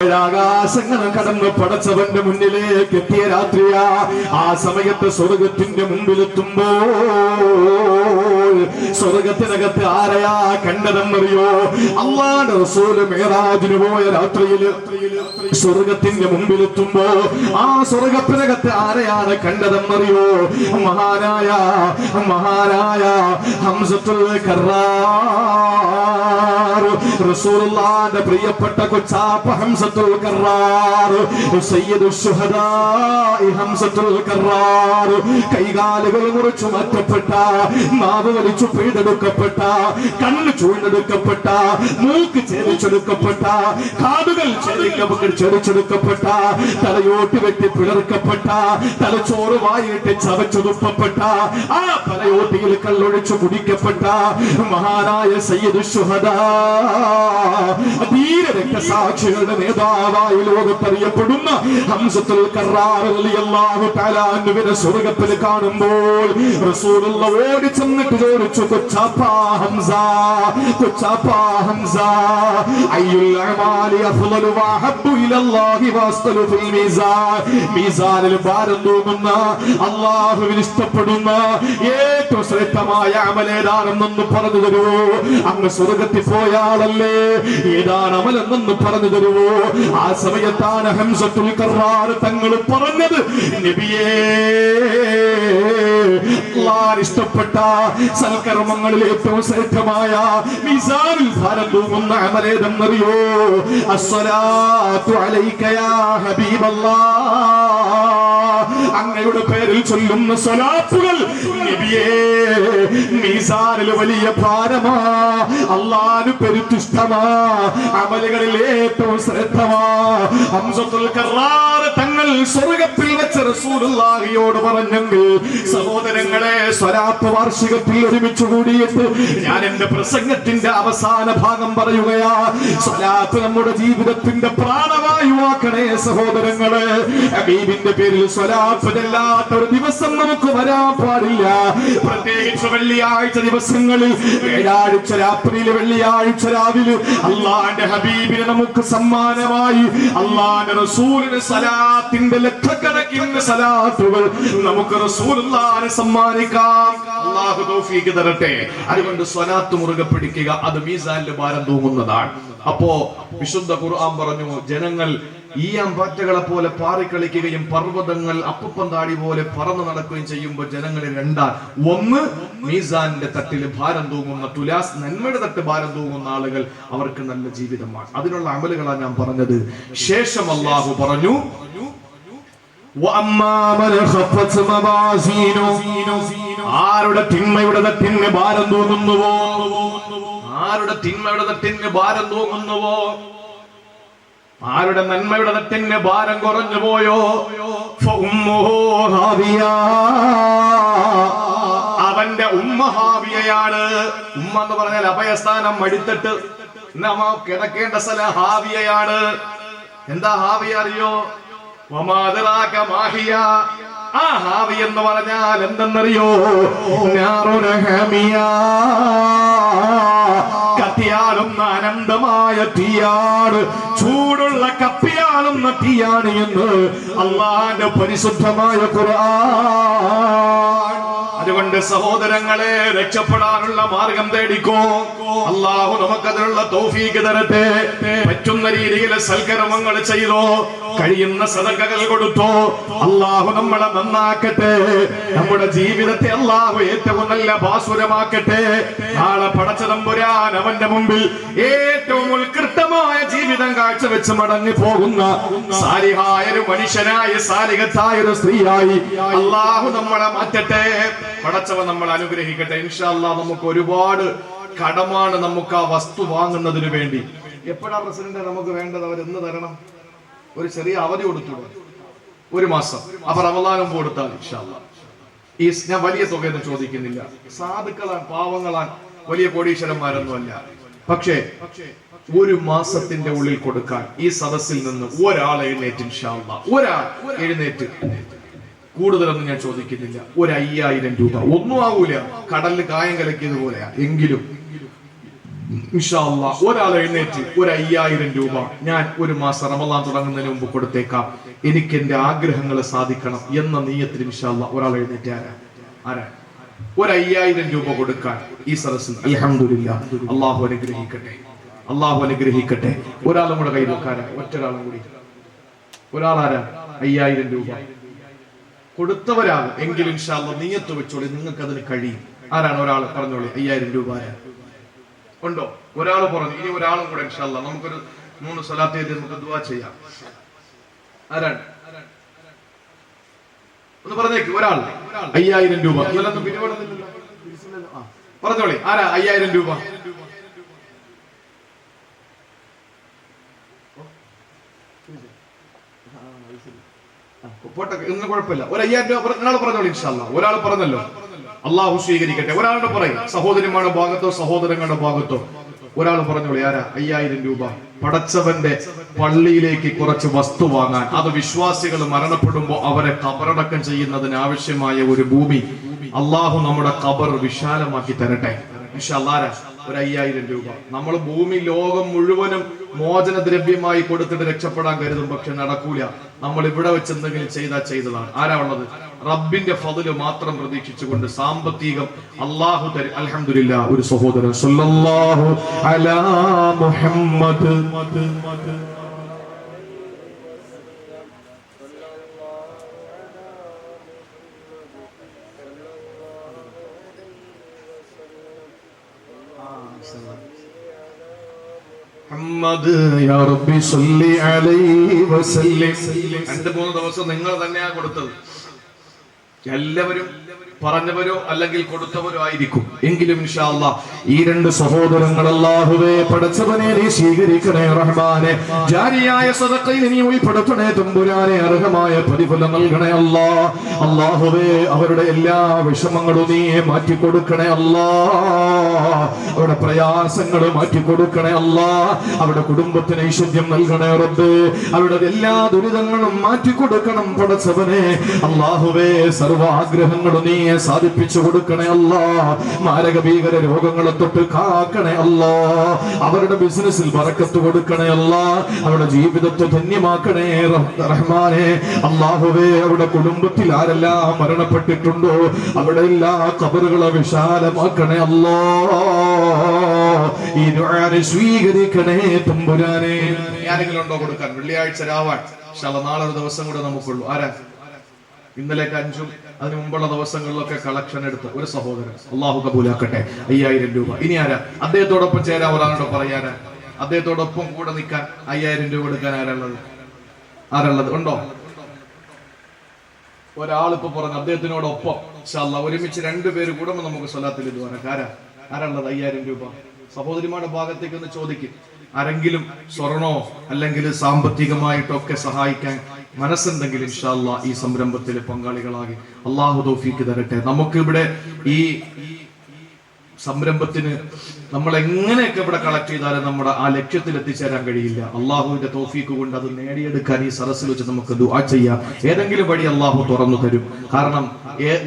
ആകാശങ്ങൾ കടന്ന് പടച്ചവന്റെ മുന്നിലേക്ക് എത്തിയ രാത്രിയാ. ആ സമയത്ത് സ്വർഗത്തിന്റെ സ്വർഗത്തിനകത്ത് ആരെയാ കണ്ടതെന്നറിയോ? അള്ളാടെ റസൂൽ മേറാജിന് പോയ രാത്രിയിൽ സ്വർഗത്തിന്റെ മുമ്പിലെത്തുമ്പോ ആ സ്വർഗത്തിനകത്ത് ആരെയാണ് കണ്ടതെന്നറിയോ? മഹാനായ മഹാനായ ഹംസത്തുൽ റസൂലുള്ളാന്റെ പ്രിയപ്പെട്ട കൊച്ചാപ്പ ഹംസത്തുൽ കറാർ ഹംസത്തുൽ കറാർ കൈകാലുകൾ മുറിച്ചു മാറ്റപ്പെട്ട നാവ് വലിച്ചു പെയ്തെടുക്കപ്പെട്ട കണ്ണ് ചൂഴ്ന്നെടുക്കപ്പെട്ട മൂക്ക് ചേരിച്ചെടുക്കപ്പെട്ട കാടുകൾ ചേരിച്ചെടുക്കപ്പെട്ട തലയോട്ട് വെട്ടി പിളർക്കപ്പെട്ട തലച്ചോറ് വായിട്ട് ചവച്ചൊതുപ്പപ്പെട്ട ആ തലയോട്ടിയിൽ കല്ലൊഴിച്ചു കുടിക്കപ്പെട്ട മഹാനായ സയ്യദ് ശുഹദാ. ധീര നേതാവായി ലോകത്തറിയപ്പെടുന്ന ഹംസത്തുൽ തആല അൻഹുവിനെ സ്വർഗത്തിൽ കാണുമ്പോൾ റസൂലുള്ള ഓടി ചെന്നിട്ട് ചോദിച്ചു കൊച്ചാപ്പ ഹംസ വാസ്തലു ഫിൽ ഇഷ്ടപ്പെടുന്ന ഏറ്റവും ശ്രേഷ്ഠമായ അമലേതാണെന്നൊന്ന് പറഞ്ഞു തരുവോ? അങ്ങ് സ്വർഗത്തിൽ പോയാളല്ലേ ഏതാണ് അമലെന്നൊന്ന് പറഞ്ഞു തരുവോ? ആ സമയത്താണ് ഹംസത്തുൽ തങ്ങൾ പറഞ്ഞത് നബിയേ അള്ളാഹ് ഇഷ്ടപ്പെട്ട സൽക്കർമ്മങ്ങളിൽ ഏറ്റവും ശ്രേഷ്ഠമായ മിസാനിൽ ഭാരം തൂങ്ങുന്ന അമലേതെന്നറിയോ? അസ്സലാത്തു അലൈക യാ ഹബീബല്ലാഹ് അങ്ങയുടെ പേരിൽ ചൊല്ലുന്ന സ്വലാത്തുകൾ. മീസാനിൽ വലിയ ഭാരമാ. അള്ളാഹു പെരുത്തിഷ്ടമാ. അമലുകളിൽ ഏറ്റവും ശ്രദ്ധമാ. ഹംസത്തുൽ കറാറ് തങ്ങൾ സ്വർഗത്തിൽ വെച്ച് റസൂലുള്ളാഹിയോട് പറഞ്ഞെങ്കിൽ സഹോദരങ്ങളെ സ്വലാത്ത് വാർഷികത്തിൽ ഒരുമിച്ച് കൂടിയിട്ട് ഞാൻ എന്റെ പ്രസംഗത്തിന്റെ അവസാന ഭാഗം പറയുകയാ. സ്വലാത്ത് നമ്മുടെ ജീവിതത്തിന്റെ പ്രാണവായുവാക്കണേ സഹോദരങ്ങളെ. ഹബീബിന്റെ പേരിൽ സ്വലാത്ത് ചെല്ലാത്ത ഒരു ദിവസം നമുക്ക് വരാൻ പാടില്ല. പ്രത്യേകിച്ച് വെള്ളിയാഴ്ച ദിവസങ്ങളിൽ വ്യാഴാഴ്ച രാത്രിയിൽ വെള്ളിയാഴ്ച രാവിലെ അള്ളാന്റെ ഹബീബിനെ നമുക്ക് സമ്മാനമായി അള്ളാന്റെ റസൂലിന് സലാത്തിന്റെ ലക്ഷക്കണക്കിന് സലാത്തുകൾ നമുക്ക് റസൂലുള്ളാഹിനെ സമ്മാനിക്കാം. അള്ളാഹു തൗഫീഖ് തരട്ടെ. അതുകൊണ്ട് സ്വലാത്ത് മുറുകെ പിടിക്കുക അത് മീസാനിൽ ഭാരം തൂങ്ങുന്നതാണ്. അപ്പോ വിശുദ്ധ ഖുർആൻ പറഞ്ഞു ജനങ്ങൾ ഈ അമ്പാറ്റകളെ പോലെ പാറിക്കളിക്കുകയും പർവതങ്ങൾ അപ്പുപ്പന്താടി പോലെ പറന്നു നടക്കുകയും ചെയ്യുമ്പോൾ ജനങ്ങളെ രണ്ടാൽ ഒന്ന് മീസാന്റെ തട്ടിൽ ഭാരം തൂങ്ങുന്ന തുലാസ് നന്മയുടെ തട്ട് ഭാരം തൂങ്ങുന്ന ആളുകൾ അവർക്ക് നല്ല ജീവിതമാണ്. അതിനുള്ള അമലുകളാണ് ഞാൻ പറഞ്ഞത്. ശേഷം അള്ളാഹു പറഞ്ഞു ആരുടെ തിന്മയുടെ തട്ടിന് ഭാരം തൂങ്ങുന്നുവോ? ആരുടെ തിന്മയുടെ തട്ടിന് ഭാരം തൂങ്ങുന്നുവോ? ആരുടെ നന്മയുടെ നെറ്റിന്റെ ഭാരം കുറഞ്ഞു പോയോ. അവന്റെ ഉമ്മ ഹാവിയയാണ്. ഉമ്മ എന്ന് പറഞ്ഞാൽ അഭയസ്ഥാനം മടുത്തിട്ട്. നമ്മ കിടക്കേണ്ട സ്ഥലം ഹാവിയയാണ്. എന്താ ഹാവിയ അറിയോ? ആ ഹാവി എന്ന് പറഞ്ഞാൽ എന്തെന്നറിയോ? കത്തിയാളുന്ന അനന്തമായ തീയാണ് ചൂടുള്ള കപ്പിയാളുന്ന തീയാണ് എന്ന് അള്ളാന്റെ പരിശുദ്ധമായ ഖുർആൻ. അതുകൊണ്ട് സഹോദരങ്ങളെ രക്ഷപ്പെടാനുള്ള മാർഗം തേടിക്കോ. അള്ളാഹു നമുക്കതിനുള്ള തോഫീക്ക് തരട്ടെ. പറ്റുന്ന രീതിയിൽ സൽക്കർമ്മങ്ങൾ ചെയ്തോ. കഴിയുന്ന സദകകൾ കൊടുത്തോ. അള്ളാഹു നമ്മളെ നന്നാക്കട്ടെ. നമ്മുടെ ജീവിതത്തെ അള്ളാഹു ഏറ്റവും നല്ല ഭാസുരമാക്കട്ടെ നാളെ പടച്ചതമ്പുരാൻ അവന്റെ മുമ്പിൽ ഏറ്റവും ഉത്കൃഷ്ടമായ ജീവിതം കാഴ്ചവെച്ച് മടങ്ങി പോകുന്ന സാലിഹായ ഒരു മനുഷ്യനായ സാലികത്തായ ഒരു സ്ത്രീയായി അള്ളാഹു നമ്മളെ മാറ്റട്ടെ. പടച്ചവ നമ്മൾ അനുഗ്രഹിക്കട്ടെ. ഇൻഷാല്ല നമുക്ക് ഒരുപാട് കടമാണ് നമുക്ക് ആ വസ്തു വാങ്ങുന്നതിന് വേണ്ടി. എപ്പോഴാ പ്രസിഡന്റ് നമുക്ക് വേണ്ടത്? അവർ എന്ന് തരണം. ഒരു ചെറിയ അവധി കൊടുത്തു ഒരു മാസം. അവർ അവലാനം കൊടുത്താൽ ഇൻഷാല്ല ഈ ഞാൻ വലിയ തുകയൊന്നും ചോദിക്കുന്നില്ല. സാധുക്കളാൻ പാവങ്ങളാൻ വലിയ കോടീശ്വരന്മാരൊന്നുമല്ല. പക്ഷേ ഒരു മാസത്തിന്റെ ഉള്ളിൽ കൊടുക്കാൻ ഈ സദസ്സിൽ നിന്ന് ഒരാൾ എഴുന്നേറ്റ് ഇൻഷാല്ല ഒരാൾ എഴുന്നേറ്റ്. കൂടുതലൊന്നും ഞാൻ ചോദിക്കുന്നില്ല. ഒരു അയ്യായിരം രൂപ. ഒന്നും ആവൂല. കടലിൽ കായം കലക്കിയത് പോലെയാ. എങ്കിലും ഒരാൾ എഴുന്നേറ്റ് ഒരു അയ്യായിരം രൂപ ഞാൻ ഒരു മാസം റമദാൻ തുടങ്ങുന്നതിന് മുമ്പ് കൊടുത്തേക്കാം. എനിക്ക് എന്റെ ആഗ്രഹങ്ങൾ സാധിക്കണം എന്ന നീയത്തിൽ ഇൻഷാല്ല ഒരാൾ എഴുന്നേറ്റ് ആരാ? ആരാ? ഒരു അയ്യായിരം രൂപ കൊടുക്കാൻ ഈ സദസ്സിൽ അലഹമില്ല അള്ളാഹു അനുഗ്രഹിക്കട്ടെ. അള്ളാഹു അനുഗ്രഹിക്കട്ടെ. ഒരാളും കൂടെ കൈ വെക്കാരാ ഒറ്റൊരാളും കൂടി. ഒരാളാരാ അയ്യായിരം രൂപ. കൊടുത്തവരാകും. എങ്കിലും ഇൻഷാല്ല നീയത്ത് വെച്ചോളി. നിങ്ങൾക്ക് അതിന് കഴിയും. ആരാണ് ഒരാൾ പറഞ്ഞോളി? അയ്യായിരം രൂപ ഉണ്ടോ? ഒരാൾ പറഞ്ഞു. ഇനി ഒരാളും കൂടെ ഇൻഷാല്ല നമുക്കൊരു മൂന്ന് സ്വലാത്ത് നമുക്ക് ദുവാ ചെയ്യാം. ആരാണ്? ഒന്ന് പറഞ്ഞേക്ക്. ഒരാൾ. അയ്യായിരം രൂപ. പറഞ്ഞോളി. ആരാ? അയ്യായിരം രൂപ. പോട്ടെ ഇന്ന് കുഴപ്പമില്ല. ഒരു അയ്യായിരം രൂപ ഒരാൾ പറഞ്ഞോളി ഇൻഷാല്ല ഒരാൾ പറഞ്ഞല്ലോ. അള്ളാഹു സ്വീകരിക്കട്ടെ. ഒരാളുടെ പറയും സഹോദരിമാരുടെ ഭാഗത്തോ സഹോദരങ്ങളുടെ ഭാഗത്തോ. ഒരാൾ പറഞ്ഞോളൂ ആരാ അയ്യായിരം രൂപ പടച്ചവന്റെ പള്ളിയിലേക്ക് കുറച്ച് വസ്തു വാങ്ങാൻ. അത് വിശ്വാസികൾ മരണപ്പെടുമ്പോൾ അവരെ കബറടക്കം ചെയ്യുന്നതിന് ആവശ്യമായ ഒരു ഭൂമി. അള്ളാഹു നമ്മുടെ കബർ വിശാലമാക്കി തരട്ടെ. ഇൻഷാല്ലാ ആരാ? ഒരു അയ്യായിരം രൂപ. നമ്മൾ ഭൂമി ലോകം മുഴുവനും മോചന ദ്രവ്യമായി കൊടുത്തിട്ട് രക്ഷപ്പെടാൻ കരുതും പക്ഷെ നടക്കൂല. നമ്മൾ ഇവിടെ വെച്ച് എന്തെങ്കിലും ചെയ്താൽ ചെയ്തതാണ്. ആരാ ഉള്ളത്? റബ്ബിന്റെ ഫതിൽ മാത്രം പ്രതീക്ഷിച്ചുകൊണ്ട് സാമ്പത്തികം അള്ളാഹു തരും അലഹമില്ല ഒരു സഹോദരൻ. അലാ മുഹമ്മദ്. മുഹമ്മദ് യാ റബ്ബി സല്ലി അലൈഹി വസല്ലം. രണ്ട് മൂന്ന് ദിവസം നിങ്ങൾ തന്നെയാ കൊടുത്തത്. എല്ലാവരും പറഞ്ഞവരോ അല്ലെങ്കിൽ കൊടുത്തവരോ ആയിരിക്കും. എങ്കിലും ഇൻഷാ അല്ലാ ഈ രണ്ട് സഹോദരങ്ങൾ അല്ലാഹുവേ പടച്ചവനെ നീ സ്വീകരിക്കണേ റഹ്മാനെ. ജാരിയായ സദക്കയിൽ നീ ഉൾപ്പെടുത്തണേ തമ്പുരാനെ അർഹമായ പ്രതിഫലം നൽകണേ അല്ലാ. അല്ലാഹുവേ അവരുടെ എല്ലാ വിഷമങ്ങളും നീ മാറ്റി കൊടുക്കണേ അല്ലാ. അവരുടെ പ്രയാസങ്ങൾ മാറ്റി കൊടുക്കണേ അല്ല. അവരുടെ കുടുംബത്തിന് ഐശ്വര്യം നൽകണേ റബ്ബ്. അവരുടെ എല്ലാ ദുരിതങ്ങളും മാറ്റി കൊടുക്കണം പടച്ചവനെ. അല്ലാഹുവേ സർവ ആഗ്രഹങ്ങളും നീ സാധിപ്പിച്ചു കൊടുക്കണേ അല്ല. മാരക ഭീകര രോഗങ്ങളെ തൊട്ട് കാക്കണേ അല്ല. അവരുടെ ബിസിനസ്സിൽ ബറക്കത്ത് കൊടുക്കണേ അല്ല. അവരുടെ ജീവിതത്തെ ധന്യമാക്കണേ റഹ്- റഹ്മാനെ. അല്ലാഹുവേ അവരുടെ കുടുംബത്തിൽ ആരെല്ലാം മരണപ്പെട്ടിട്ടുണ്ടോ? അവിടെ എല്ലാ കബറുകളെ വിശാലമാക്കണേ അല്ലാ. സ്വീകരിക്കണേ തമ്പുരാനെ? ആരെങ്കിലും ഉണ്ടോ കൊടുക്കാൻ? വെള്ളിയാഴ്ച രാവാൻ. നാളെ ഒരു ദിവസം കൂടെ നമുക്കുള്ളൂ. ആരാ? ഇന്നലേക്ക് അഞ്ചും അതിന് മുമ്പുള്ള ദിവസങ്ങളിലൊക്കെ കളക്ഷൻ എടുത്ത് ഒരു സഹോദരൻ. അള്ളാഹു കബൂലാക്കട്ടെ. അയ്യായിരം രൂപ. ഇനി ആരാ? അദ്ദേഹത്തോടൊപ്പം ചേരാൻ ഒരാളോട് പറയാനാ. അദ്ദേഹത്തോടൊപ്പം കൂടെ നിൽക്കാൻ അയ്യായിരം രൂപ എടുക്കാൻ ആരാളുള്ളത് ആരുള്ളത്? ഉണ്ടോ? ഒരാളിപ്പോ പറഞ്ഞു അദ്ദേഹത്തിനോടൊപ്പം. ഒരുമിച്ച് രണ്ടുപേര് കൂടുമ്പോൾ നമുക്ക് സ്വലാത്തിൽ ഇത് പറയാം. ആരാളുള്ളത് അയ്യായിരം രൂപ. സഹോദരിമാരുടെ ഭാഗത്തേക്ക് ഒന്ന് ചോദിക്കും. ആരെങ്കിലും സ്വർണോ അല്ലെങ്കിൽ സാമ്പത്തികമായിട്ടൊക്കെ സഹായിക്കാൻ മനസ്സുണ്ടെങ്കിൽ ഇൻഷാല്ല ഈ സംരംഭത്തിൽ പങ്കാളികളാകി അള്ളാഹു തോഫിക്ക് തരട്ടെ. നമുക്ക് ഇവിടെ ഈ സംരംഭത്തിന് നമ്മൾ എങ്ങനെയൊക്കെ ഇവിടെ കളക്ട് ചെയ്താലും നമ്മുടെ ആ ലക്ഷ്യത്തിൽ എത്തിച്ചേരാൻ കഴിയില്ല. അള്ളാഹുവിന്റെ തോഫീക്ക് കൊണ്ട് അത് നേടിയെടുക്കാൻ ഈ സദസ്സിൽ വെച്ച് നമുക്ക് ദുആ ചെയ്യാം. ഏതെങ്കിലും വഴി അള്ളാഹു തുറന്നു തരും. കാരണം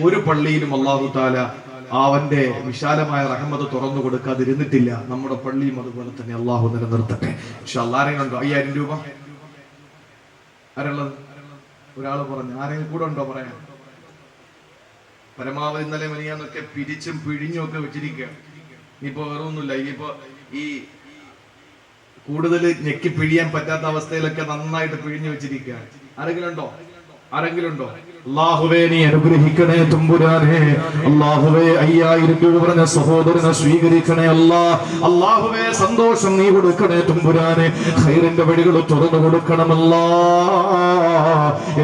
ഒരു പള്ളിയിലും അള്ളാഹു താല അവന്റെ വിശാലമായ റഹമത്ത് തുറന്നു കൊടുക്കാതിരുന്നിട്ടില്ല. നമ്മുടെ പള്ളിയും അതുപോലെ തന്നെ അള്ളാഹു നിലനിർത്തട്ടെ. പക്ഷെ അല്ലാരെയും ഉണ്ടോ? അയ്യായിരം രൂപ? ആരുള്ളത്? ഒരാൾ പറഞ്ഞു. ആരെങ്കിലും കൂടെ ഉണ്ടോ പറയാൻ? പരമാവധി ഇന്നലെ മിനിയാന്നൊക്കെ പിരിച്ചും പിഴിഞ്ഞും ഒക്കെ വെച്ചിരിക്കുക. ഇനിയിപ്പോ വേറെ ഒന്നുമില്ല ഇനിയിപ്പോ ഈ കൂടുതൽ ഞെക്കി പിഴിയാൻ പറ്റാത്ത അവസ്ഥയിലൊക്കെ നന്നായിട്ട് പിഴിഞ്ഞു വെച്ചിരിക്കുക. ആരെങ്കിലും ഉണ്ടോ? ആരെങ്കിലും ഉണ്ടോ അള്ളാഹുവേ നീ അനുഗ്രഹിക്കണേ തുമ്പുരാനെ. അള്ളാഹുവേ അയ്യായിരം രൂപ പറഞ്ഞ സഹോദരനെ സ്വീകരിക്കണേ അല്ലാ. അള്ളാഹുവേ സന്തോഷം നീ കൊടുക്കണേ തുമ്പുരാനെ. ഹൈറിന്റെ വഴികൾ തുറന്നു കൊടുക്കണമല്ലാ.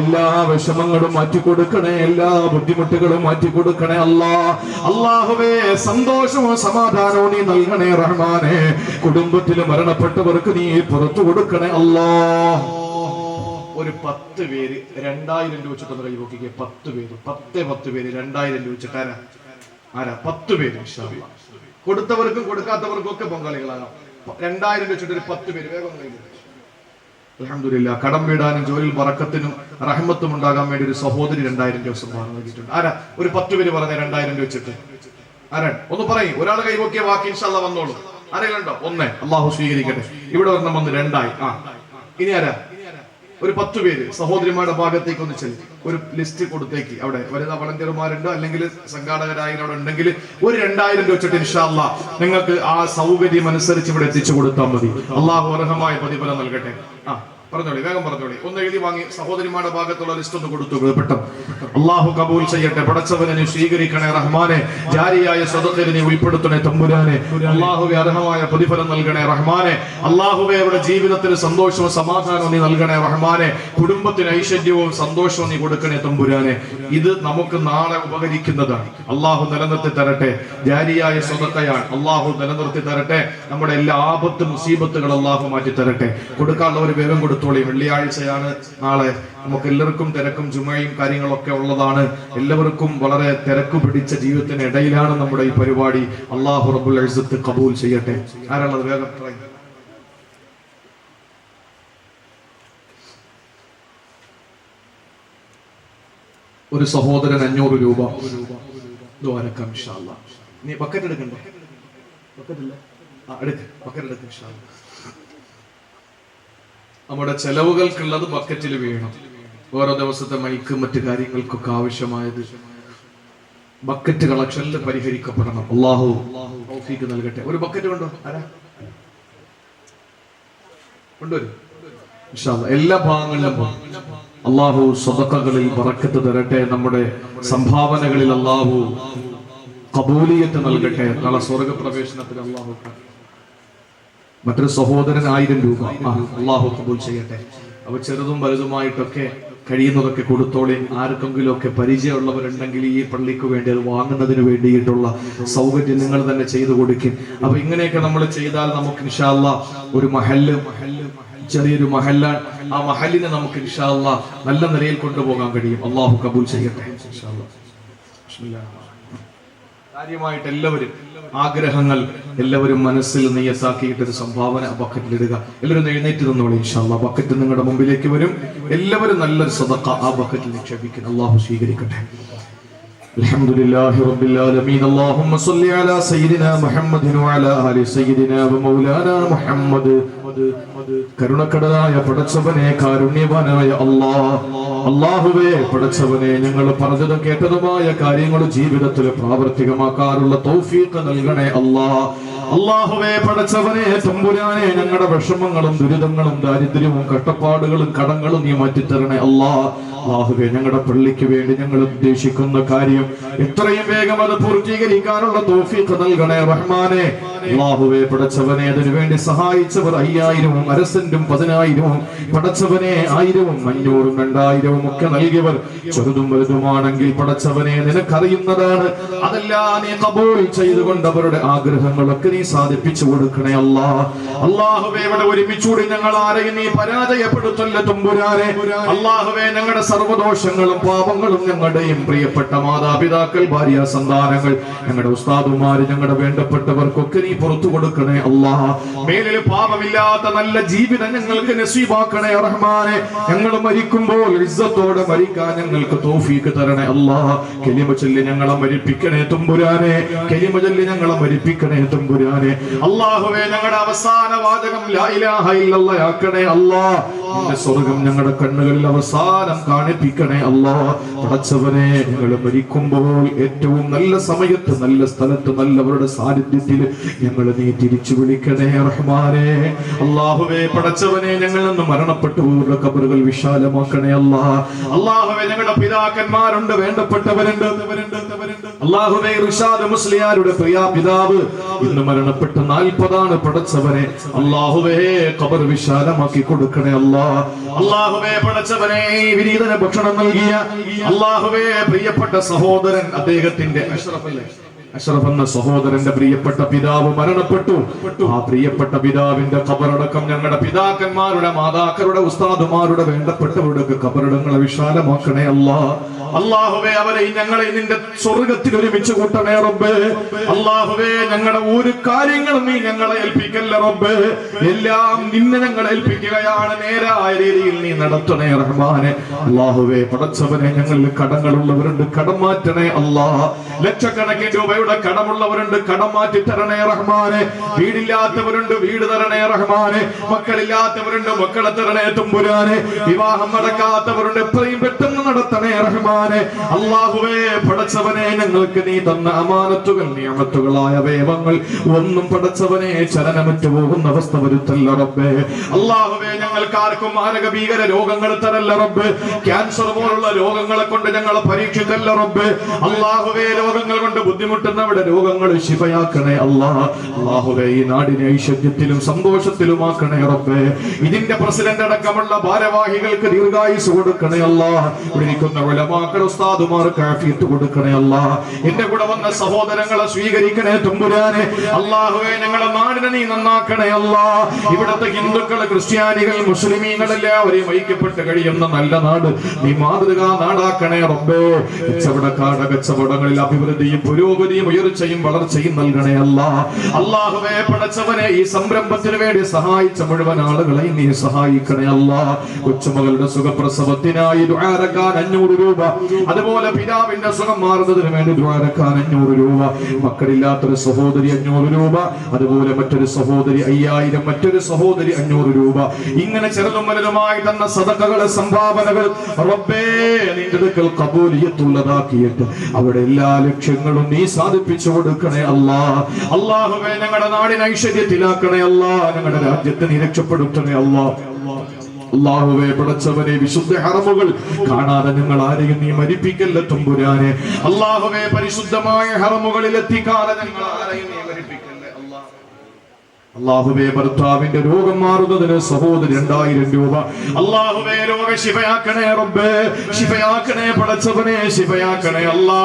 എല്ലാ വിഷമങ്ങളും മാറ്റി കൊടുക്കണേ എല്ലാ ബുദ്ധിമുട്ടുകളും മാറ്റി കൊടുക്കണേ അല്ലാ. അള്ളാഹുവേ സന്തോഷവും സമാധാനവും നീ നൽകണേ റഹ്മാനെ. കുടുംബത്തിൽ മരണപ്പെട്ടവർക്ക് നീ പുറത്തു കൊടുക്കണേ അല്ലാ. ഒരു പത്ത് പേര് രണ്ടായിരം രൂപ വെച്ചിട്ടൊന്ന് കൈ നോക്കിക്കേ പത്ത് പേര്. പത്ത് പത്ത് പേര്. രണ്ടായിരം രൂപ വെച്ചിട്ട് ആരാ? ആരാ? പത്ത് പേര്. കൊടുത്തവർക്കും കൊടുക്കാത്തവർക്കും ഒക്കെ പങ്കാളികളാകാം. രണ്ടായിരം രൂപ വെച്ചിട്ട് ഒരു പത്ത് പേര്. വേഗം അലഹമില്ല കടം വീടാനും ജോലിൽ പറക്കത്തിനും റഹ്മത്തും ഉണ്ടാകാൻ വേണ്ടി ഒരു സഹോദരി രണ്ടായിരം രൂപ സംഭാവന നൽകിയിട്ടുണ്ട്. ആരാ? ഒരു പത്ത് പേര് പറഞ്ഞ രണ്ടായിരം രൂപ വെച്ചിട്ട്. ആരാ? ഒന്ന് പറയും. ഒരാൾ കൈവക്കിയ വാക്ക് ഇൻഷാല്ല വന്നോളൂ. ആരെങ്കിലും ഉണ്ടോ? ഒന്ന്. അള്ളാഹു സ്വീകരിക്കട്ടെ. ഇവിടെ ഒരെണ്ണം വന്ന് രണ്ടായി. ആ. ഇനി ആരാ? ഒരു പത്ത് പേര് സഹോദരിമാരുടെ ഭാഗത്തേക്ക് ഒന്ന് ചെല്ലും. ഒരു ലിസ്റ്റ് കൊടുത്തേക്ക് അവിടെ. വരുന്ന വളണ്ടിയർമാരുണ്ടോ അല്ലെങ്കിൽ സംഘാടകരായ അവിടെ ഉണ്ടെങ്കിൽ ഒരു രണ്ടായിരം രൂപ വെച്ചിട്ട് ഇൻഷാല്ല നിങ്ങൾക്ക് ആ സൗകര്യം അനുസരിച്ച് ഇവിടെ എത്തിച്ചു കൊടുത്താൽ മതി. അള്ളാഹു അർഹമായ പ്രതിഫലം നൽകട്ടെ. ആ. പറഞ്ഞോളി വേഗം പറഞ്ഞോളി. ഒന്ന് എഴുതി വാങ്ങി സഹോദരിമാരുടെ ഭാഗത്തുള്ള ലിസ്റ്റ് ഒന്ന് കൊടുത്തു പെട്ടെന്ന് അള്ളാഹു കബൂൽ ചെയ്യട്ടെ പടച്ചവനെ സ്വീകരിക്കണേ റഹ്മാനെ ജാരിയായ സ്വതത്തിനെ ഉൾപ്പെടുത്തണേ തമ്പുരാനെ. അള്ളാഹുവെ അർഹമായ പ്രതിഫലം നൽകണേ റഹ്മാനെ. അള്ളാഹുവെ അവരുടെ ജീവിതത്തിൽ സന്തോഷവും സമാധാനവും നീ നൽകണേ റഹ്മാനെ. കുടുംബത്തിന് ഐശ്വര്യവും സന്തോഷവും നീ കൊടുക്കണേ തമ്പുരാനെ. ഇത് നമുക്ക് നാളെ ഉപകരിക്കുന്നതാണ്. അള്ളാഹു നിലനിർത്തി തരട്ടെ. ജാരിയായ സ്വതക്കയാണ് അള്ളാഹു നിലനിർത്തി തരട്ടെ. നമ്മുടെ എല്ലാ ആപത്തും മുസീബത്തുകൾ അള്ളാഹു മാറ്റി തരട്ടെ കൊടുക്കാനുള്ളവർ വേഗം കൊടുത്തോളി വെള്ളിയാഴ്ചയാണ് നാളെ നമുക്ക് എല്ലാവർക്കും തിരക്കും ചുമയും കാര്യങ്ങളൊക്കെ ഉള്ളതാണ്. എല്ലാവർക്കും വളരെ തിരക്ക് പിടിച്ച ജീവിതത്തിന് ഇടയിലാണ് നമ്മുടെ ഈ പരിപാടി. അള്ളാഹു റബുൽ ഇസ്സത്ത് കബൂൽ ചെയ്യട്ടെ. ആരാണത് വേഗം ഒരു സഹോദരൻ അഞ്ഞൂറ് രൂപ. ദ്വാരക്കാം ഇൻഷാ അല്ലാ. നീ ബക്കറ്റ് എടുക്കണ്ടേ? ബക്കറ്റ് ഇല്ല. ആ എടുക്ക്. ബക്കറ്റ് എടുക്കാം. നമ്മുടെ ചെലവുകൾക്കുള്ളത് ബക്കറ്റിൽ വീണം ഓരോ ദിവസത്തെ മൈക്ക് മറ്റു കാര്യങ്ങൾക്കൊക്കെ ആവശ്യമായത് ബക്കറ്റ് കളക്ഷനിൽ പരിഹരിക്കപ്പെടണം. അള്ളാഹു ഓഫീക്ക് നൽകട്ടെ. ഒരു ബക്കറ്റ് കൊണ്ടോ? ആരാ? കൊണ്ടുവരും. എല്ലാ ഭാഗങ്ങളിലും. അള്ളാഹു സ്വതക്കകളിൽ പറക്കത്ത് തരട്ടെ. നമ്മുടെ സംഭാവനകളിൽ അള്ളാഹു കബൂലിയത്ത് നൽകട്ടെ. നാളെ സ്വർഗപ്രവേശനത്തിൽ അള്ളാഹു മറ്റൊരു സഹോദരൻ ആയിരം രൂപ. അള്ളാഹു കബൂൽ ചെയ്യട്ടെ. അവ ചെറുതും വലുതുമായിട്ടൊക്കെ കഴിയുന്നതൊക്കെ കൊടുത്തോളി. ആർക്കെങ്കിലും ഒക്കെ പരിചയമുള്ളവരുണ്ടെങ്കിൽ ഈ പള്ളിക്ക് വേണ്ടി അത് വാങ്ങുന്നതിന് വേണ്ടിയിട്ടുള്ള സൗകര്യം നിങ്ങൾ തന്നെ ചെയ്തു കൊടുക്കും. അപ്പൊ ഇങ്ങനെയൊക്കെ നമ്മൾ ചെയ്താൽ നമുക്ക് ഇൻഷാല്ല ഒരു മഹല്ല് ചെറിയൊരു മഹല്ല ആ മഹലിനെ നമുക്ക് ഇൻഷാല്ല നല്ല നിലയിൽ കൊണ്ടുപോകാൻ കഴിയും. അള്ളാഹു കബൂൽ ചെയ്യട്ടെ. കാര്യമായിട്ട് എല്ലാവരും ആഗ്രഹങ്ങൾ എല്ലാവരും മനസ്സിൽ നെയ്യത്താക്കിയിട്ട് ഒരു സംഭാവന ബക്കറ്റിലിടുക എല്ലാവരും ഒന്ന് എഴുന്നേറ്റ് നിന്നോളൂ ഇൻഷാല്ല ബക്കറ്റ് നിങ്ങളുടെ മുമ്പിലേക്ക് വരും എല്ലാവരും നല്ലൊരു സദക്ക ആ ബക്കറ്റിൽ നിക്ഷേപിക്കുന്നു അള്ളാഹു സ്വീകരിക്കട്ടെ الحمد لله رب العالمين اللهم صل على سيدنا محمد وعلى آل سيدنا ومولانا محمد കരുണക്കടലായ പടച്ചവനെ കാരുണ്യവാനായ അല്ലാ അള്ളാഹുവേ പിടച്ചവനെ ഞങ്ങൾ പറഞ്ഞതും കേട്ടതുമായ കാര്യങ്ങൾ ജീവിതത്തിൽ പ്രാവർത്തികമാക്കാറുള്ള തൗഫീഖ് നൽകണേ അല്ലാ അള്ളാഹുവേ പടച്ചവനെ തമ്പുരാനെ ഞങ്ങളുടെ വിഷമങ്ങളും ദുരിതങ്ങളും ദാരിദ്ര്യവും കഷ്ടപ്പാടുകളും കടങ്ങളും നീ മാറ്റിത്തരണേ അല്ലാ അള്ളാഹുവേ ഞങ്ങളുടെ പള്ളിക്ക് വേണ്ടി ഞങ്ങൾ ഉദ്ദേശിക്കുന്ന കാര്യം എത്രയും വേഗം അത് പൂർത്തീകരിക്കാനുള്ള തോഫീഖ് നൽകണേ റഹ്മാനെ. അള്ളാഹുവെ പടച്ചവനെ അതിനു വേണ്ടി സഹായിച്ചവർ അയ്യായിരവും അരസെന്റും പതിനായിരവും പടച്ചവനെ ആയിരവും അഞ്ഞൂറും രണ്ടായിരവും ഒക്കെ നൽകിയവർ ചെറുതും വലുതുമാണെങ്കിൽ പടച്ചവനെ നിനക്കറിയുന്നതാണ്. അതെല്ലാം നീ കബൂൾ ചെയ്തുകൊണ്ട് അവരുടെ ആഗ്രഹങ്ങളൊക്കെ നീ സാധിപ്പിച്ചു കൊടുക്കണേ അല്ലാ. അള്ളാഹുവേ ഇവിടെ ഒരുമിച്ചുകൂടി ഞങ്ങൾ ആരെയും നീ പരാജയപ്പെടുത്തല്ല തുമ്പുരാനെ. അള്ളാഹുവേ ഞങ്ങളുടെ സർവദോഷങ്ങളും പാപങ്ങളും ഞങ്ങളുടെയും പ്രിയപ്പെട്ട മാതാപിതാക്കൾ ഭാര്യ സന്താനങ്ങൾ ഞങ്ങളുടെ ഉസ്താദുമാർ ഞങ്ങളുടെ വേണ്ടപ്പെട്ടവർക്കൊക്കെ നീ പുറത്തു കൊടുക്കണേ അല്ലാ മേലിൽ പാപമില്ലാത്ത നല്ല ജീവിതം ഞങ്ങൾക്ക് നസീബാക്കണേ റഹ്മാനെ. ഞങ്ങൾ മരിക്കുമ്പോൾ ഇസ്സത്തോടെ മരിക്കാൻ ഞങ്ങൾക്ക് തോഫീക്ക് തരണേ അല്ലാ കെലിമ ചൊല്ലി ഞങ്ങളെ മരിപ്പിക്കണേ തുമ്പുരാനെ. കെലിമ ചൊല്ലി ഞങ്ങളെ മരിപ്പിക്കണേ തുമ്പുരാനെ. അള്ളാഹുവേ ഞങ്ങളുടെ അവസാന വാചകം ലാ ഇലാഹ ഇല്ലല്ലാഹ് ആക്കണേ അല്ലാ നിന്റെ സ്വർഗം ഞങ്ങളുടെ കണ്ണുകളിൽ അവസാനം കാണിപ്പിക്കണേ. അല്ലാ പടച്ചവനെ ഞങ്ങൾ മരിക്കുമ്പോൾ ഏറ്റവും നല്ല സമയത്ത് നല്ല സ്ഥലത്ത് നല്ലവരുടെ സാന്നിധ്യത്തിൽ ഞങ്ങൾ നീ തിരിച്ചു വിളിക്കണേ റഹ്മാനെ. അള്ളാഹുവേ പടച്ചവനെ ഞങ്ങൾ നിന്ന് മരണപ്പെട്ടു പോയവരുടെ കബറുകൾ വിശാലമാക്കണേ അല്ലാ അള്ളാഹുവേ ഞങ്ങളുടെ പിതാക്കന്മാരുണ്ട് വേണ്ടപ്പെട്ടവരുണ്ട്. അള്ളാഹുവേ റിഷാദ് മുസ്ലിയാരുടെ പ്രിയ പിതാവ് ഇന്ന് മരണപ്പെട്ട നാൽപ്പതാണ് പടച്ചവനെ. അള്ളാഹുവേ കബർ വിശാലമാക്കി കൊടുക്കണേ അല്ലാ അള്ളാഹുവേ പടച്ചവനെ ഈ വിനീതന ഭക്ഷണം നൽകിയ അള്ളാഹുവേ പ്രിയപ്പെട്ട സഹോദരൻ അദ്ദേഹത്തിന്റെ അഷ്റഫല്ലേ? അഷ്റഫ് എന്ന സഹോദരന്റെ പ്രിയപ്പെട്ട പിതാവ് മരണപ്പെട്ടു. ആ പ്രിയപ്പെട്ട പിതാവിന്റെ ഖബറടക്കം ഞങ്ങളുടെ പിതാക്കന്മാരുടെ മാതാക്കളുടെ ഉസ്താദുമാരുടെ വേണ്ടപ്പെട്ടവരുടെ ഖബറടങ്ങളെ വിശാലമാക്കണേ അല്ലാ അള്ളാഹുവേ അവരെ ഞങ്ങളെ നിന്റെ സ്വർഗത്തിൽ ഒരുമിച്ച് കൂട്ടണേ റബ്ബ്. അള്ളാഹുവേ ഞങ്ങളുടെ ഒരു കാര്യങ്ങളും നീ ഞങ്ങളെ ഏൽപ്പിക്കല്ല റബ്ബ്. എല്ലാം നിന്നെ ഞങ്ങൾ ഏൽപ്പിക്കുകയാണ്. നേരായ രീതിയിൽ നീ നടത്തണേ റഹ്മാനെ. അള്ളാഹുവേ പടച്ചവനെ ഞങ്ങളിൽ കടങ്ങളുള്ളവരുണ്ട് കടം മാറ്റണേ അല്ലാ ലക്ഷക്കണക്കിന് രൂപയുടെ കടമുള്ളവരുണ്ട് കടം മാറ്റി തരണേ റഹ്മാനെ. വീടില്ലാത്തവരുണ്ട് വീട് തരണേ റഹ്മാനെ. മക്കളില്ലാത്തവരുണ്ട് മക്കളെ തരണേ തുമ്പുരാനെ. വിവാഹം നടക്കാത്തവരുണ്ട് എത്രയും പെട്ടെന്ന് നടത്തണേ റഹ്മാനെ അള്ളാഹുവേ പടച്ചവനെ ഞങ്ങൾക്ക് നീ തന്ന അമാനത്തുകൾ നിയമത്തുകളായ വേവങ്ങൾ ഒന്നും പടച്ചവനെ ചലനമറ്റു പോകുന്ന അവസ്ഥ വരുത്തല്ല റബ്ബേ. അള്ളാഹുവേ ഞങ്ങൾക്ക് ആർക്കും മാരക ഭീകര രോഗങ്ങൾ തരല്ല റബ്ബ്. ക്യാൻസർ പോലുള്ള രോഗങ്ങളെ കൊണ്ട് ഞങ്ങൾ പരീക്ഷിക്കല്ല റബ്ബ്. അള്ളാഹുവേ രോഗങ്ങൾ കൊണ്ട് ബുദ്ധിമുട്ടുന്നവരുടെ രോഗങ്ങൾ ശിവയാക്കണേ അല്ലാ അള്ളാഹുവേ ഈ നാടിനെ ഐശ്വര്യത്തിലും സന്തോഷത്തിലുമാക്കണേ റബ്ബേ. ഇതിന്റെ പ്രസിഡന്റ് അടക്കമുള്ള ഭാരവാഹികൾക്ക് ദീർഘായുസ് കൊടുക്കണേ അള്ളാഹ് ഇവിടെ ഇരിക്കുന്ന ഉലമാക്കൾ ഉസ്താദുമാർക്ക് ആഫിയത്ത് കൊടുക്കണേ അല്ല. എന്റെ കൂടെ വന്ന സഹോദരങ്ങളെ സ്വീകരിക്കണേ തുമ്പുരാനെ. അള്ളാഹുവെ ഞങ്ങളെ നാടിനെ നീ നന്നാക്കണേ അല്ല. ഇവിടുത്തെ ഹിന്ദുക്കൾ ക്രിസ്ത്യാനികൾ മുസ്ലിമീങ്ങൾ എല്ലാവരെയും ഐക്യപ്പെട്ട് കഴിയുന്ന നല്ല നാട് നീ മാതൃക നാടാക്കണേ റബ്ബേ. കച്ചവടക്കാട് കച്ചവടങ്ങളിൽ അഭിവൃദ്ധിയും പുരോഗതിയും ഉയർച്ചയും വളർച്ചയും നൽകണേ അല്ല. അള്ളാഹുവെ പടച്ചവനെ ഈ സംരംഭത്തിന് വേണ്ടി സഹായിച്ച മുഴുവൻ ആളുകളെയും നീ സഹായിക്കണേ അല്ല. കൊച്ചുമകളുടെ സുഖപ്രസവത്തിനായി അഞ്ഞൂറ് രൂപ അതുപോലെ പിതാവിന്റെ സുഖം മാറുന്നതിന് വേണ്ടി ദ്വാരക്കാൻ അഞ്ഞൂറ് രൂപ മക്കളില്ലാത്തൊരു സഹോദരി അഞ്ഞൂറ് രൂപ അതുപോലെ മറ്റൊരു സഹോദരി അയ്യായിരം മറ്റൊരു സഹോദരി അഞ്ഞൂറ് രൂപ. ഇങ്ങനെ ചെറുതും വലുതുമായി തന്ന സദക്കകളെ സംഭാവനകൾ റബ്ബേ കബൂലിയത്തുള്ളതാക്കിയിട്ട് അവിടെ എല്ലാ ലക്ഷ്യങ്ങളും നീ സാധിപ്പിച്ചു കൊടുക്കണേ അല്ലാ. അള്ളാഹുവേ ഞങ്ങളുടെ നാടിന് ഐശ്വര്യത്തിലാക്കണേ അല്ലാ. ഞങ്ങളുടെ രാജ്യത്തെ നീ രക്ഷപ്പെടുത്തണേ അല്ലാ. അള്ളാഹുവെ പടച്ചവനെ വിശുദ്ധ ഹറമുകൾ. കാണാതെ ഞങ്ങൾ ആരെയും നീ മരിപ്പിക്കല്ല തുമ്പുരാനെ. അള്ളാഹുവെ പരിശുദ്ധമായ ഹറമുകളിൽ എത്തിക്കാതെ ഞങ്ങൾ ആരെയും നീ മരിപ്പിക്കല്ലേ. അല്ലാ അള്ളാഹുവേ ഭർത്താവിന്റെ രോഗം മാറുന്നതിന് സഹോദരി രണ്ടായിരം രൂപ. അള്ളാഹുവേ രോഗ ശിവയാക്കണേ റബ്ബേ. ശിവയാക്കണേ പടച്ചവനെ ശിവയാക്കണേ അല്ലാ.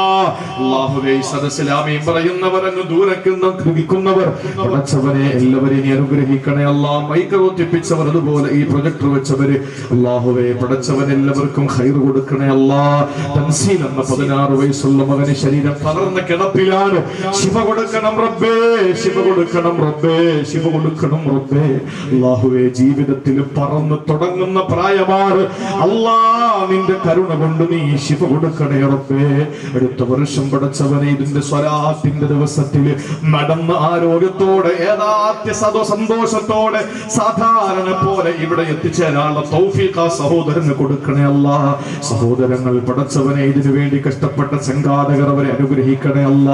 അള്ളാഹുവേ സദസ്സിലാമീം പറയുന്നവർ അങ്ങ് ദൂരക്കുന്ന നിൽക്കുന്നവർ പടച്ചവനെ എല്ലാവരെയും അനുഗ്രഹിക്കണേ അല്ലാ. മൈക്രോത്തിപ്പിച്ചവർ അതുപോലെ ഈ പ്രൊജക്ടർ വെച്ചവര്. അള്ളാഹുവേ പടച്ചവൻ എല്ലാവർക്കും ഹൈർ കൊടുക്കണേ അല്ലാ. തൻസീൽ എന്ന പതിനാറ് വയസ്സുള്ള മകന് ശരീരം തളർന്ന കിടപ്പിലാണ് ശിവ കൊടുക്കണം റബ്ബേ ശിവ കൊടുക്കണം റബ്ബേ ശിവ കൊടുക്കണം റബ്ബേ. അള്ളാഹുവെ ജീവിതത്തിൽ പറന്ന് തുടങ്ങുന്ന പ്രായമാണ് അല്ലാ നിന്റെ കരുണ കൊണ്ട് നീ ശിഫ കൊടുക്കണേ റബ്ബേ. അടുത്ത വർഷം പടച്ചവനെ ഇതിന്റെ സ്വരാത്തിന്റെ ദിവസത്തിൽ നടന്ന ആരോഗ്യത്തോടെ ഏതാത്യ സദോ സന്തോഷത്തോടെ സാധാരണ പോലെ ഇവിടെ എത്തിച്ചേരാനുള്ള തൗഫീഖ സഹോദരന് കൊടുക്കണേ അല്ല. സഹോദരങ്ങൾ പടച്ചവനെ ഇതിനു വേണ്ടി കഷ്ടപ്പെട്ട സംഘാടകർ അവരെ അനുഗ്രഹിക്കണേ അല്ല.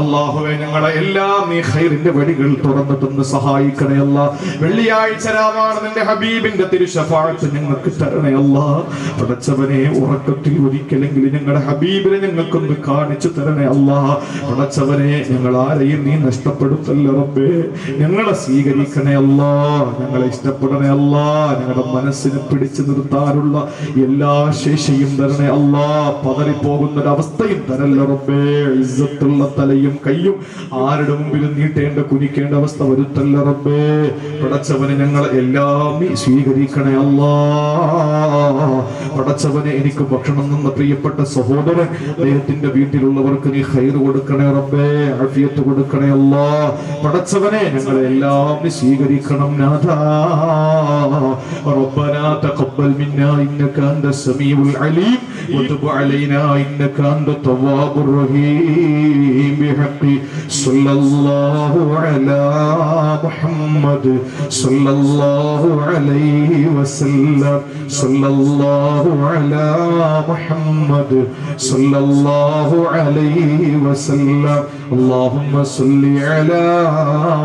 അള്ളാഹുവെ ഞങ്ങളെ എല്ലാം നീ ഹൈറിന്റെ വഴികൾ തുറന്നു തന്ന് സഹായിക്കണേ അല്ല വെള്ളിയാഴ്ച രാമാണ് നിന്റെ ഹബീബിന്റെ തിരുശഫാഴത്ത് ഞങ്ങൾക്ക് തരണയല്ല. പടച്ചവനെ ഉറക്കത്തിൽ ഒരിക്കലെങ്കിലും ഞങ്ങളുടെ ഹബീബിനെ ഞങ്ങൾക്കൊന്ന് കാണിച്ചു തരണയല്ല. പടച്ചവനെ ഞങ്ങൾ ആരെയും നീ നഷ്ടപ്പെടുത്തല്ല റബ്ബേ. ഞങ്ങളെ സ്വീകരിക്കണയല്ല. ഞങ്ങളെ ഇഷ്ടപ്പെടണയല്ല. ഞങ്ങളുടെ മനസ്സിനെ പിടിച്ചു നിർത്താനുള്ള എല്ലാ ശേഷിയും തരണേ അല്ല പതറിപ്പോകുന്ന ഒരു അവസ്ഥയും തരല്ല റബ്ബേ. ഇസ്സത്തുള്ള തലയും കയ്യും ആരുടെ മുമ്പിലും നീട്ടേണ്ട കുനിക്കേണ്ട അവസ്ഥ വരുത്തല്ല റബ്ബേ പടച്ചവനെ ഞങ്ങൾ എല്ലാം നീ സ്വീകരിക്കണേ അല്ലാ പടച്ചവനെ എനിക്ക് ഭക്ഷണം തന്ന പ്രിയപ്പെട്ട സഹോദരൻ അദ്ദേഹത്തിന്റെ വീട്ടിലുള്ളവർക്ക് നീ ഹൈർ കൊടുക്കണേ റബ്ബേ ആഫിയത്ത് കൊടുക്കണേ അല്ലാ പടച്ചവനെ ഞങ്ങളെ എല്ലാം നീ സ്വീകരിക്കണം നാഥാ ربنا تقبل منا انك انت السميع العليم وتب علينا انك انت التواب الرحيم بحق صلى الله على محمد صلى الله عليه وسلم صلى الله على محمد صلى الله عليه وسلم اللهم صل على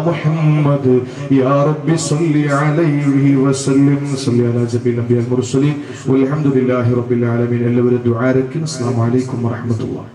محمد يا رب صل عليه وسلم صل على جميع الانبياء المرسلين والحمد لله رب العالمين اللي الدعاء السلام عليكم ورحمه الله